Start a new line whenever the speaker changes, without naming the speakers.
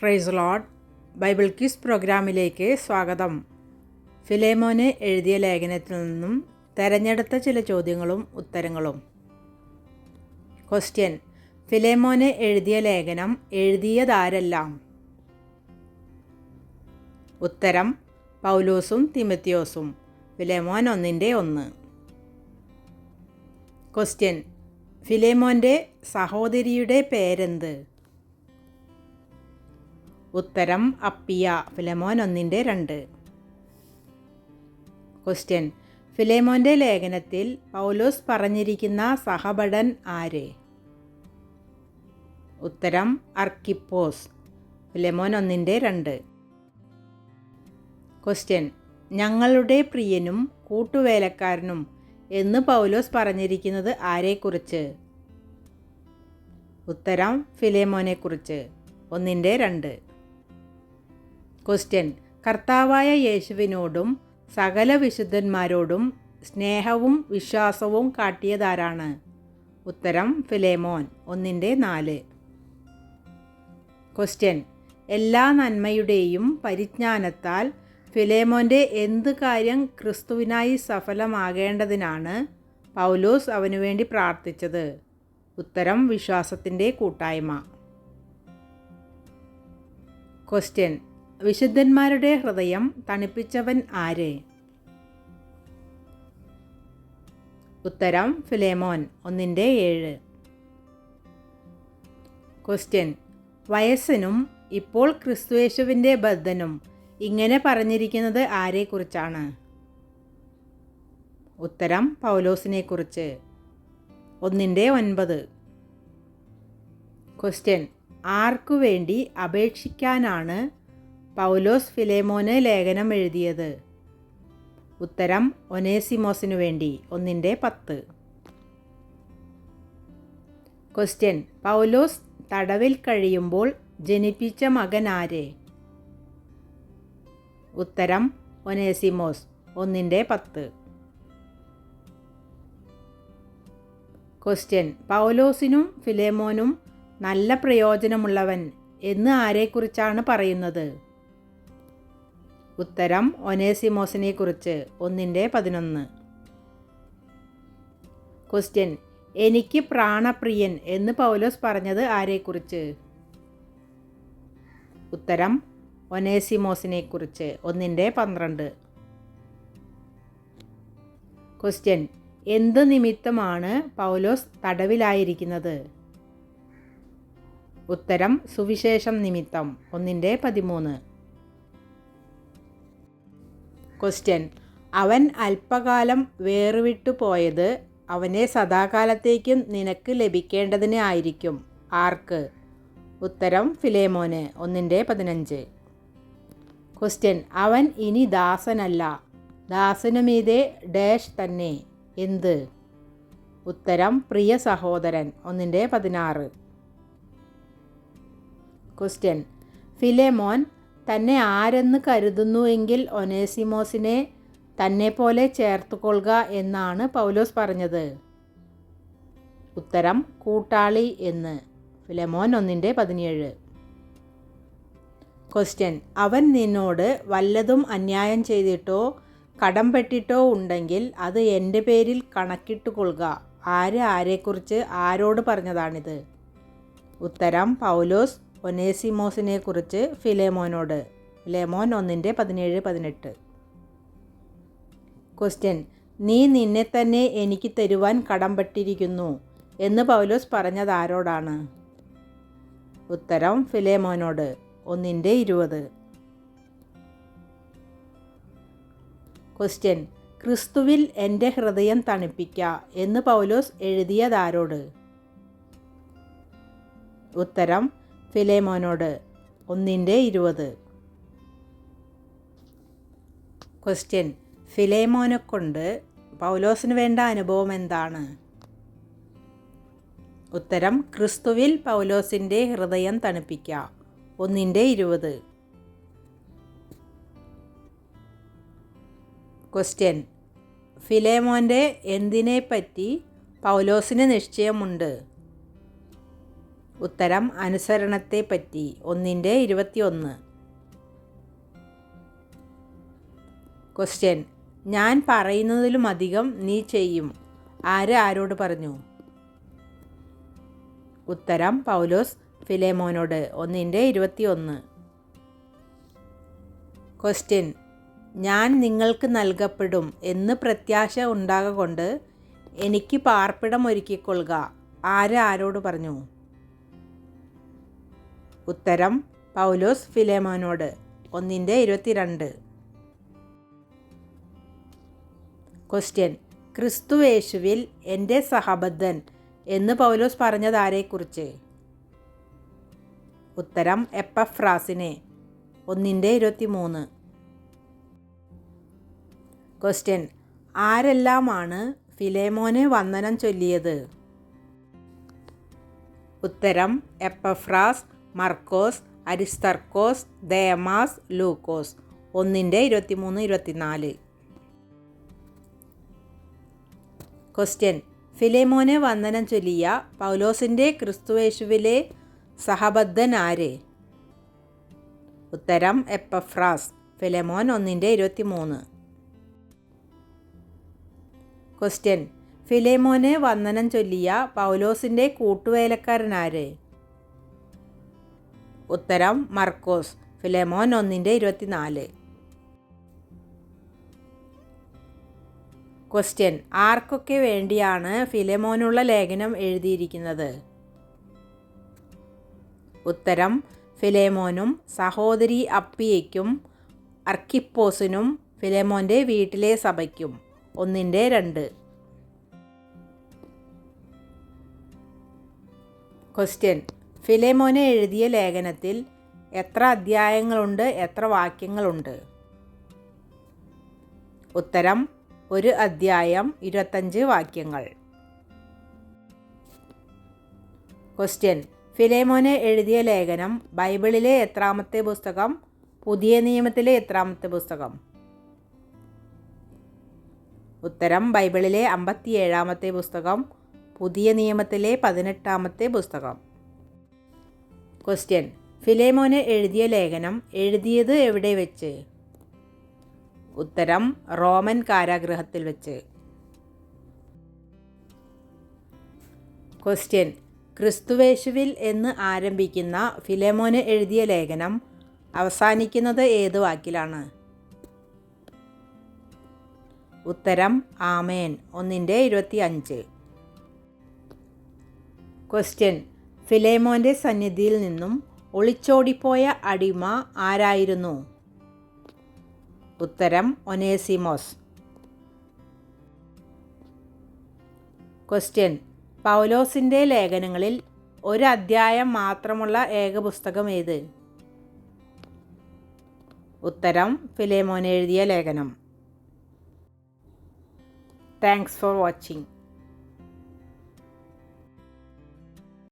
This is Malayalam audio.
പ്രൈസ് ലോഡ് ബൈബിൾ ക്വിസ് പ്രോഗ്രാമിലേക്ക് സ്വാഗതം. ഫിലേമോനെ എഴുതിയ ലേഖനത്തിൽ നിന്നും തെരഞ്ഞെടുത്ത ചില ചോദ്യങ്ങളും ഉത്തരങ്ങളും. ക്വസ്റ്റ്യൻ ഫിലേമോനെ എഴുതിയ ലേഖനം എഴുതിയതാരെല്ലാം? ഉത്തരം. പൗലോസും തിമത്തിയോസും ഫിലേമോൻ ഒന്നിന്റെ ഒന്ന്. ക്വസ്റ്റ്യൻ ഫിലേമോന്റെ സഹോദരിയുടെ പേരെന്ത്? ഉത്തരം അപ്പിയ. ഫിലമോൻ ഒന്നിന്റെ രണ്ട്. ക്വസ്റ്റ്യൻ ഫിലേമോന്റെ ലേഖനത്തിൽ പൗലോസ് പറഞ്ഞിരിക്കുന്ന സഹപടൻ ആര്? ഉത്തരം അർക്കിപ്പോസ്. ഫിലമോൻ ഒന്നിന്റെ രണ്ട്. ക്വസ്റ്റ്യൻ ഞങ്ങളുടെ പ്രിയനും കൂട്ടുവേലക്കാരനും എന്ന് പൗലോസ് പറഞ്ഞിരിക്കുന്നത് ആരെക്കുറിച്ച്? ഉത്തരം ഫിലേമോനെക്കുറിച്ച്. ഒന്നിന്റെ രണ്ട്. ക്വസ്റ്റ്യൻ കർത്താവായ യേശുവിനോടും സകല വിശുദ്ധന്മാരോടും സ്നേഹവും വിശ്വാസവും കാട്ടിയതാരാണ്? ഉത്തരം ഫിലേമോൻ ഒന്നിന്റെ നാല്. ക്വസ്റ്റ്യൻ എല്ലാ നന്മയുടെയും പരിജ്ഞാനത്താൽ ഫിലേമോന്റെ എന്ത് കാര്യം ക്രിസ്തുവിനായി സഫലമാകേണ്ടതിനാണ് പൗലോസ് അവനു വേണ്ടി പ്രാർത്ഥിച്ചത്? ഉത്തരം വിശ്വാസത്തിന്റെ കൂട്ടായ്മ. ക്വസ്റ്റ്യൻ വിശുദ്ധന്മാരുടെ ഹൃദയം തണുപ്പിച്ചവൻ ആര്? ഉത്തരം ഫിലേമോൻ ഒന്നിന്റെ ഏഴ്. ക്വസ്റ്റ്യൻ വയസ്സനും ഇപ്പോൾ ക്രിസ്തുയേശുവിന്റെ ബദ്ധനും ഇങ്ങനെ പറഞ്ഞിരിക്കുന്നത് ആരെക്കുറിച്ചാണ്? ഉത്തരം പൗലോസിനെക്കുറിച്ച്. ഒന്നിന്റെ ഒൻപത്. ക്വസ്റ്റ്യൻ ആർക്കു വേണ്ടി അപേക്ഷിക്കാനാണ് പൗലോസ് ഫിലേമോന് ലേഖനം എഴുതിയത്. ഉത്തരം ഒനേസിമോസിനു വേണ്ടി ഒന്നിന്റെ പത്ത്. ക്വസ്റ്റ്യൻ പൗലോസ് തടവിൽ കഴിയുമ്പോൾ ജനിപ്പിച്ച മകൻ ആര്? ഉത്തരം ഒനേസിമോസ് ഒന്നിന്റെ പത്ത്. ക്വസ്റ്റ്യൻ പൗലോസിനും ഫിലേമോനും നല്ല പ്രയോജനമുള്ളവൻ എന്ന് ആരെക്കുറിച്ചാണ് പറയുന്നത്? ഉത്തരം ഒനേസിമോസിനെ കുറിച്ച് ഒന്നിന്റെ പതിനൊന്ന്. ക്വസ്റ്റ്യൻ എനിക്ക് പ്രാണപ്രിയൻ എന്ന് പൗലോസ് പറഞ്ഞത് ആരെക്കുറിച്ച്? ഉത്തരം ഒനേസിമോസിനെ കുറിച്ച് ഒന്നിന്റെ പന്ത്രണ്ട്. ക്വസ്റ്റ്യൻ എന്ത് നിമിത്തമാണ് പൗലോസ് തടവിലായിരിക്കുന്നത്? ഉത്തരം സുവിശേഷം നിമിത്തം ഒന്നിന്റെ പതിമൂന്ന്. ക്വസ്റ്റ്യൻ അവൻ അല്പകാലം വേറുവിട്ടു പോയത് അവനെ സദാകാലത്തേക്കും നിനക്ക് ലഭിക്കേണ്ടതിന് ആയിരിക്കും. ആർക്ക്? ഉത്തരം ഫിലേമോന് ഒന്നിന്റെ പതിനഞ്ച്. ക്വസ്റ്റ്യൻ അവൻ ഇനി ദാസനല്ല. ദാസനുമീതെ ഡാഷ് തന്നെ. എന്ത്? ഉത്തരം പ്രിയ സഹോദരൻ ഒന്നിന്റെ പതിനാറ്. ക്വസ്റ്റ്യൻ ഫിലേമോൻ തന്നെ ആരെന്ന് കരുതുന്നുവെങ്കിൽ ഒനേസിമോസിനെ തന്നെ പോലെ ചേർത്തുകൊള്ളുക എന്നാണ് പൗലോസ് പറഞ്ഞത്. ഉത്തരം കൂട്ടാളി എന്ന്. ഫിലമോൻ ഒന്നിന്റെ പതിനേഴ്. ക്വസ്റ്റ്യൻ അവൻ നിന്നോട് വല്ലതും അന്യായം ചെയ്തിട്ടോ കടം പെട്ടിട്ടോ ഉണ്ടെങ്കിൽ അത് എന്റെ പേരിൽ കണക്കിട്ട് കൊള്ളുക ആര് ആരെക്കുറിച്ച് ആരോട് പറഞ്ഞതാണിത്? ഉത്തരം പൗലോസ് ഒനേസിമോസിനെ കുറിച്ച് ഫിലേമോനോട്. ലെമോൻ ഒന്നിന്റെ പതിനേഴ് പതിനെട്ട്. ക്വസ്റ്റ്യൻ നീ നിന്നെ തന്നെ എനിക്ക് തരുവാൻ കടംപെട്ടിരിക്കുന്നു എന്ന് പൗലോസ് പറഞ്ഞത് ആരോടാണ്? ഉത്തരം ഫിലേമോനോട്. ഒന്നിന്റെ ഇരുപത്. ക്വസ്റ്റ്യൻ ക്രിസ്തുവിൽ എന്റെ ഹൃദയം തണുപ്പിക്ക എന്ന് പൗലോസ് എഴുതിയതാരോട്? ഉത്തരം ഫിലേമോനോട് ഒന്നിന്റെ ഇരുപത്. ക്വസ്റ്റ്യൻ ഫിലേമോനെ കൊണ്ട് പൗലോസിന് വേണ്ട അനുഭവം എന്താണ്? ഉത്തരം ക്രിസ്തുവിൽ പൗലോസിന്റെ ഹൃദയം തണുപ്പിക്കുക ഒന്നിന്റെ ഇരുപത്. ക്വസ്റ്റ്യൻ ഫിലേമോന്റെ എന്തിനെപ്പറ്റി പൗലോസിന് നിശ്ചയമുണ്ട്? ഉത്തരം അനുസരണത്തെ പറ്റി ഒന്നിന്റെ ഇരുപത്തിയൊന്ന്. ക്വസ്റ്റ്യൻ ഞാൻ പറയുന്നതിലും അധികം നീ ചെയ്യും. ആര് ആരോട് പറഞ്ഞു? ഉത്തരം പൗലോസ് ഫിലേമോനോട് ഒന്നിന്റെ ഇരുപത്തിയൊന്ന്. ക്വസ്റ്റ്യൻ ഞാൻ നിങ്ങൾക്ക് നൽകപ്പെടും എന്ന് പ്രത്യാശ ഉണ്ടാകൊണ്ട് എനിക്ക് പാർപ്പിടം ഒരുക്കിക്കൊള്ളുക. ആര് ആരോട് പറഞ്ഞു? ഉത്തരം പൗലോസ് ഫിലേമോനോട് ഒന്നിന്റെ ഇരുപത്തിരണ്ട്. ക്വസ്റ്റ്യൻ ക്രിസ്തുവേശുവിൽ എന്റെ സഹബദ്ധൻ എന്ന് പൗലോസ് പറഞ്ഞത് ആരെക്കുറിച്ച് ഉത്തരം എപ്പഫ്രാസിനെ ഒന്നിന്റെ ഇരുപത്തി മൂന്ന് ക്വസ്റ്റ്യൻ ആരെല്ലാമാണ് ഫിലേമോനെ വന്ദനം ചൊല്ലിയത്? ഉത്തരം എപ്പഫ്രാസ് മർക്കോസ് അരിസ്തർക്കോസ് ദേമാസ് ലൂക്കോസ്. ഒന്നിന്റെ ഇരുപത്തിമൂന്ന് ഇരുപത്തിനാല്. ക്വസ്റ്റ്യൻ ഫിലേമോനെ വന്ദനം ചൊല്ലിയ പൗലോസിന്റെ ക്രിസ്തുവേശുവിലെ സഹബദ്ധൻ ആര്? ഉത്തരം എപ്പഫ്രാസ്. ഫിലേമോൻ ഒന്നിന്റെ ഇരുപത്തി മൂന്ന് ക്വസ്റ്റ്യൻ ഫിലേമോനെ വന്ദനം ചൊല്ലിയ പൗലോസിന്റെ കൂട്ടുവേലക്കാരനാര് ഉത്തരം മർക്കോസ് ഫിലേമോൻ ഒന്നിന്റെ ഇരുപത്തിനാല്. ക്വസ്റ്റ്യൻ ആർക്കൊക്കെ വേണ്ടിയാണ് ഫിലേമോനുള്ള ലേഖനം എഴുതിയിരിക്കുന്നത്? ഉത്തരം ഫിലേമോനും സഹോദരി അപ്പിയയ്ക്കും അർക്കിപ്പോസിനും ഫിലേമോന്റെ വീട്ടിലെ സഭയ്ക്കും. ഒന്നിന്റെ രണ്ട്. ക്വസ്റ്റ്യൻ ഫിലേമോനെ എഴുതിയ ലേഖനത്തിൽ എത്ര അധ്യായങ്ങളുണ്ട് എത്ര വാക്യങ്ങളുണ്ട്? ഉത്തരം ഒരു അധ്യായം ഇരുപത്തഞ്ച് വാക്യങ്ങൾ. ക്വസ്റ്റ്യൻ ഫിലേമോനെ എഴുതിയ ലേഖനം ബൈബിളിലെ എത്രാമത്തെ പുസ്തകം പുതിയ നിയമത്തിലെ എത്രാമത്തെ പുസ്തകം? ഉത്തരം ബൈബിളിലെ അമ്പത്തിയേഴാമത്തെ പുസ്തകം പുതിയ നിയമത്തിലെ പതിനെട്ടാമത്തെ പുസ്തകം. ക്വസ്റ്റ്യൻ ഫിലേമോന് എഴുതിയ ലേഖനം എഴുതിയത് എവിടെ വെച്ച്? ഉത്തരം റോമൻ കാരാഗൃഹത്തിൽ വെച്ച്. ക്വസ്റ്റ്യൻ ക്രിസ്തുവേശുവിൽ എന്ന് ആരംഭിക്കുന്ന ഫിലേമോന് എഴുതിയ ലേഖനം അവസാനിക്കുന്നത് ഏത് വാക്കിലാണ്? ഉത്തരം ആമേൻ. ഒന്നിന്റെ ഇരുപത്തി അഞ്ച് ക്വസ്റ്റ്യൻ ഫിലേമോന്റെ സന്നിധിയിൽ നിന്നും ഒളിച്ചോടിപ്പോയ അടിമ ആരായിരുന്നു? ഉത്തരം ഒനേസിമോസ്. ക്വസ്റ്റ്യൻ പൗലോസിന്റെ ലേഖനങ്ങളിൽ ഒരു അധ്യായം മാത്രമുള്ള ഏക പുസ്തകം ഏത്? ഉത്തരം ഫിലേമോൻ എഴുതിയ ലേഖനം. Thanks for watching